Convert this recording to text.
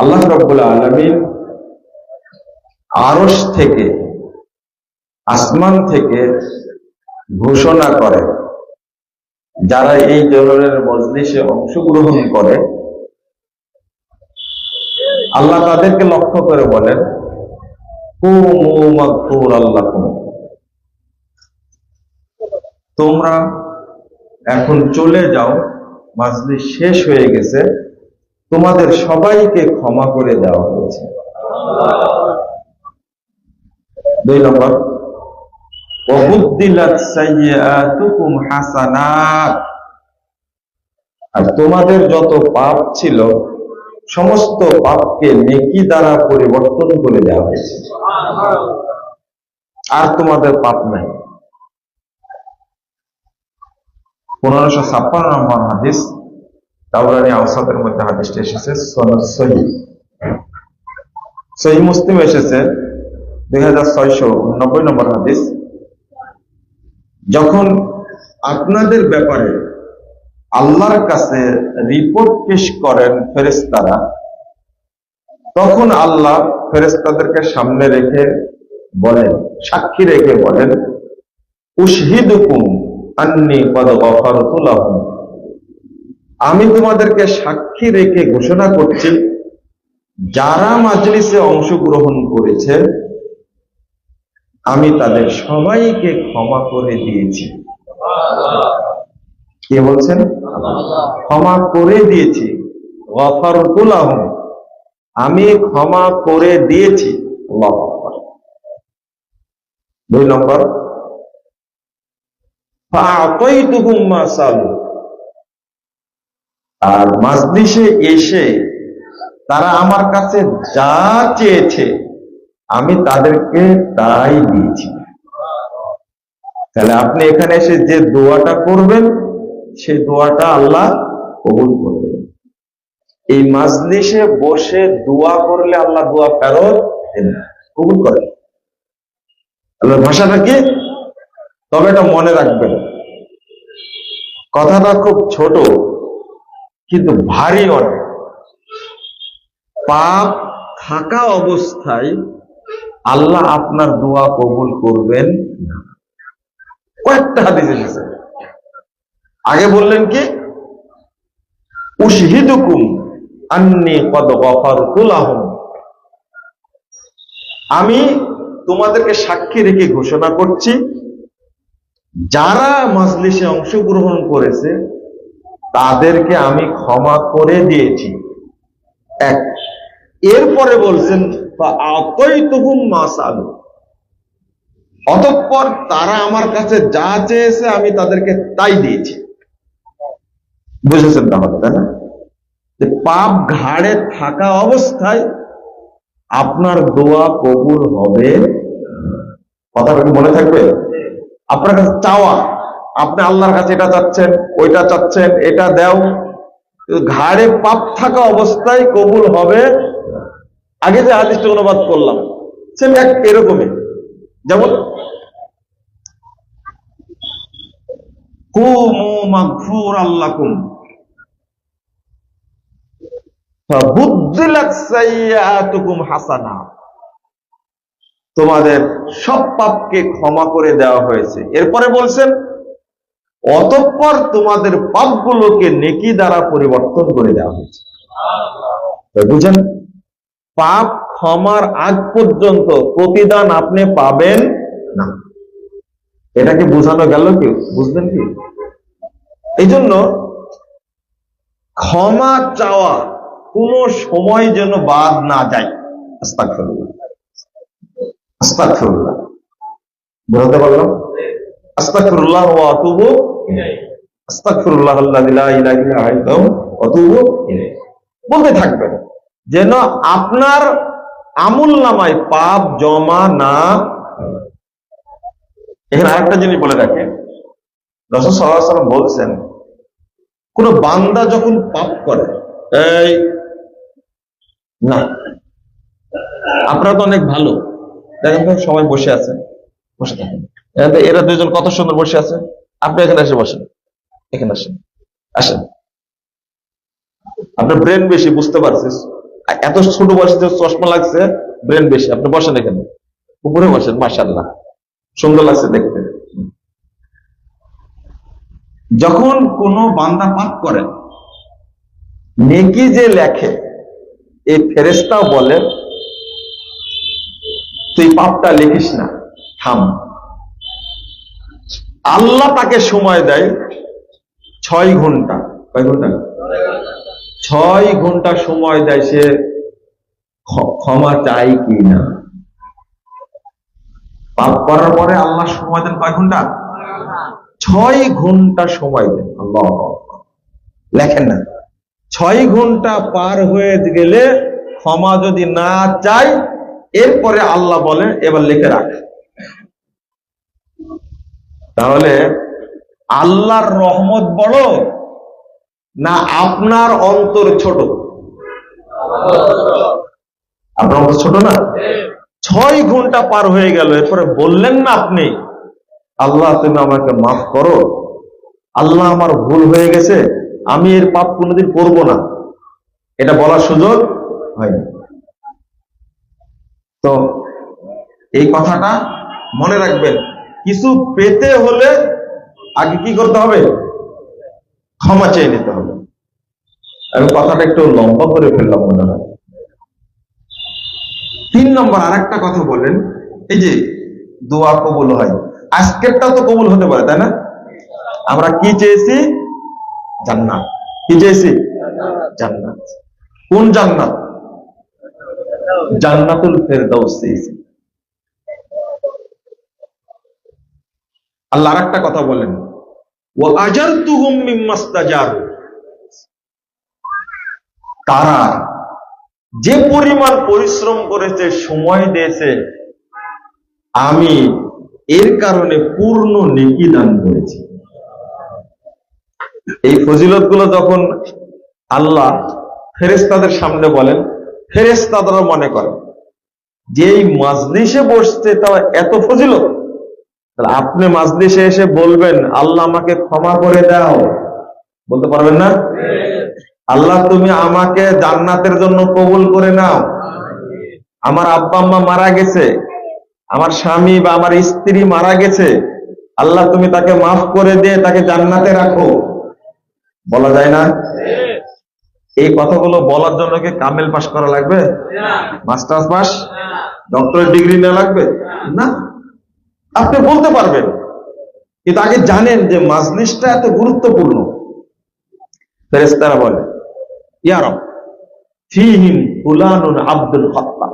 আল্লাহ রব্বুল আলমিন আরস থেকে, আসমান থেকে ঘোষণা করে, যারা এই ধরনের মজলিসে অংশগ্রহণ করে, আল্লাহ তাদেরকে লক্ষ্য করে বলেন আল্লাকুম। তোমরা এখন চলে যাও, মাজলিস শেষ হয়ে গেছে তোমাদের সবাইকে ক্ষমা করে দেওয়া হয়েছে। দুই নম্বর আর তোমাদের যত পাপ ছিল, সমস্ত পাপকে নেকি দ্বারা পরিবর্তন করে দেওয়া হয়েছে। আর তোমাদের পাপ নাই। পনেরোশো ছাপ্পান্ন নম্বর হাদিস তাওরানি আওসাদের মধ্যে হাদিসটা এসেছে, সনদ সহি। সহি মুসলিম এসেছে, দুই হাজার ছয়শো নব্বই নম্বর হাদিস। যখন আপনাদের ব্যাপারে আল্লাহর কাছে রিপোর্ট পেশ করেন ফেরেস্তারা তখন আল্লাহ ফেরেস্তাদেরকে সামনে রেখে বলেন, সাক্ষী রেখে বলেন, উশহিদুকুম আন্নি কদ গফারতু লাহুম। আমি তোমাদেরকে সাক্ষী রেখে ঘোষণা করছি, যারা মাজলিসে অংশগ্রহণ করেছে, আমি তাদের সবাইকে ক্ষমা করে দিয়েছি। কে বলছেন? ক্ষমা করে দিয়েছি। আমি ক্ষমা করে দিয়েছি। দুই নম্বর। আর মাজলিসে এসে তারা আমার কাছে যা চেয়েছে, আমি তাদেরকে তাই দিয়েছি। তাহলে আপনি এখানে এসে যে দোয়াটা করবেন সেই দোয়াটা আল্লাহ কবুল করবেন। এই মাজলিসে বসে দোয়া করলে আল্লাহ দোয়া ফেরত কবুল করেন। আল্লাহর ভাষাটা কি? তবে এটা মনে রাখবেন। কথাটা খুব ছোট। কিন্তু ভারী অনেক। পাপ থাকা অবস্থায় আল্লাহ আপনার দোয়া কবুল করবেন না। কয়েকটা হাদিস এসেছে। আগে বললেন কি? উশহিদুকুম আন্নি কদ গফারতু আমি তোমাদেরকে সাক্ষী রেখে ঘোষণা করছি, যারা মাজলিসে অংশগ্রহণ করেছে তাদেরকে আমি ক্ষমা করে দিয়েছি। এক। এরপরে বলছেন আতইতুহুম মা সালু। অতঃপর তারা আমার কাছে যা চেয়েছে আমি তাদেরকে তাই দিয়েছি। বুঝেছেন তাহলে, তাই না? যে পাপ ঘাড়ে থাকা অবস্থায় আপনার দোয়া কবুল হবে। কথাটা মনে থাকবে? আপনার কাছে চাওয়া আপনি আল্লাহর কাছে এটা চাচ্ছেন, ওইটা চাচ্ছেন, এটা দেও। ঘাড়ে পাপ থাকা অবস্থায় কবুল হবে। আগে যে হাদিসটা অনুবাদ করলাম সেম এক এরকমই। যেমন তোমাদের সব পাপকে ক্ষমা করে দেওয়া হয়েছে। এরপরে বলছেন অতঃপর তোমাদের পাপগুলোকে নেকি দ্বারা পরিবর্তন করে দেওয়া হয়েছে। বুঝেন, পাপ ক্ষমার আগ পর্যন্ত প্রতিদান আপনি পাবেন না। এটাকে বোঝানো গেল কি? বুঝলেন কি? এই জন্য ক্ষমা চাওয়া কোন সময় যেন বাদ না যায়। আস্তাগফিরুল্লাহ। আস্তাগফিরুল্লাহ। বোঝাতে পারলাম? বলতে থাকবেন, যেন আপনার আমুল নামায় পাপ জমা না। এখানে আরেকটা জিনিস বলে রাখেন। সাল্লাল্লাহু সাল্লাম বলছেন, কোন বান্দা যখন পাপ করে, এই, না। আপনারা তো অনেক ভালো। দেখেন সবাই বসে আছেন বসে থাকেন। এরা দুজন কত সুন্দর বসে আছে? আপনি এখানে এসে বসেন। এখানে আসেন। আসেন। আপনার ব্রেন বেশি, বুঝতে পারছিস? এত ছোট বয়সে যে চশমা লাগছে ব্রেন বেশি। আপনি বসেন এখানে। উপরে বসেন মাসাল্লাহ সুন্দর লাগছে দেখতে। যখন কোনো বান্দা পাপ করে, নেকি যে লেখে, এই ফেরেস্তাও বলে, তুই পাপটা লিখিস না, থাম। আল্লাহ তাকে সময় দেয় ছয় ঘণ্টা। কয় ঘণ্টা? ছয় ঘণ্টা সময় দেয় সে ক্ষমা চাই কি না পাপ করার পরে আল্লাহ সময় দেন কয় ঘণ্টা? ছয় ঘণ্টা সময় দেন। আল্লাহ লেখেন না। ছয় ঘণ্টা পার হয়ে গেলে ক্ষমা যদি না চাই এরপরে আল্লাহ বলেন, এবার লিখে রাখ। তাহলে আল্লাহর রহমত বড় না আপনার অন্তর ছোট? আপনার অন্তর ছোট না? ছয় ঘণ্টা পার হয়ে গেল, এরপরে বললেন না আপনি, আল্লাহ তুমি আমাকে মাফ করো। আল্লাহ আমার ভুল হয়ে গেছে, আমি এর পাপ কোনোদিন করব না। এটা বলার সুযোগ হয়নি। তো এই কথাটা মনে রাখবেন কিছু পেতে হলে আগে কি করতে হবে? ক্ষমা চেয়ে নিতে হবে। আমি কথাটা একটু লম্বা করে ফেললাম মনে হয়। তিন নম্বর আর একটা কথা বলেন। এই যে দোয়া কবুল হয় আজকেরটা তো কবুল হতে পারে, তাই না? আমরা কি চেয়েছি? জান্নাত। কি চেয়েছি? জান্নাত। কোন জান্নাত? জান্নাতুল ফেরদাউস। চেয়েছি আল্লাহ আরেকটা কথা বলেন। ও আজার তারা যে পরিমাণ পরিশ্রম করেছে, সময় দিয়েছে, আমি এর কারণে পূর্ণ নেকি দান করেছি। এই ফজিলতগুলো যখন আল্লাহ ফেরেস্তাদের সামনে বলেন ফেরেস্তাদেরও মনে করেন যে এই মাজলিসে বসছে তা এত ফজিলত। তাহলে আপনি মাজলিসে এসে বলবেন, আল্লাহ আমাকে ক্ষমা করে দাও। বলতে পারবেন না? আল্লাহ, তুমি আমাকে জান্নাতের জন্য কবুল করে নাও। আমার আব্বা আম্মা মারা গেছে, আমার স্বামী বা আমার স্ত্রী মারা গেছে, আল্লাহ, তুমি তাকে মাফ করে দিয়ে তাকে জান্নাতে রাখো। বলা যায় না? এই কথাগুলো বলার জন্য কি কামেল পাস করা লাগবে? মাস্টার্স পাস ডক্টরেট ডিগ্রি নেওয়া লাগবে? না। আপনি বলতে পারবেন। কিন্তু আগে জানেন যে মাজলিসটা এত গুরুত্বপূর্ণ। তারা বলে ইয়ারব ফুলানুন আব্দুল খত্তা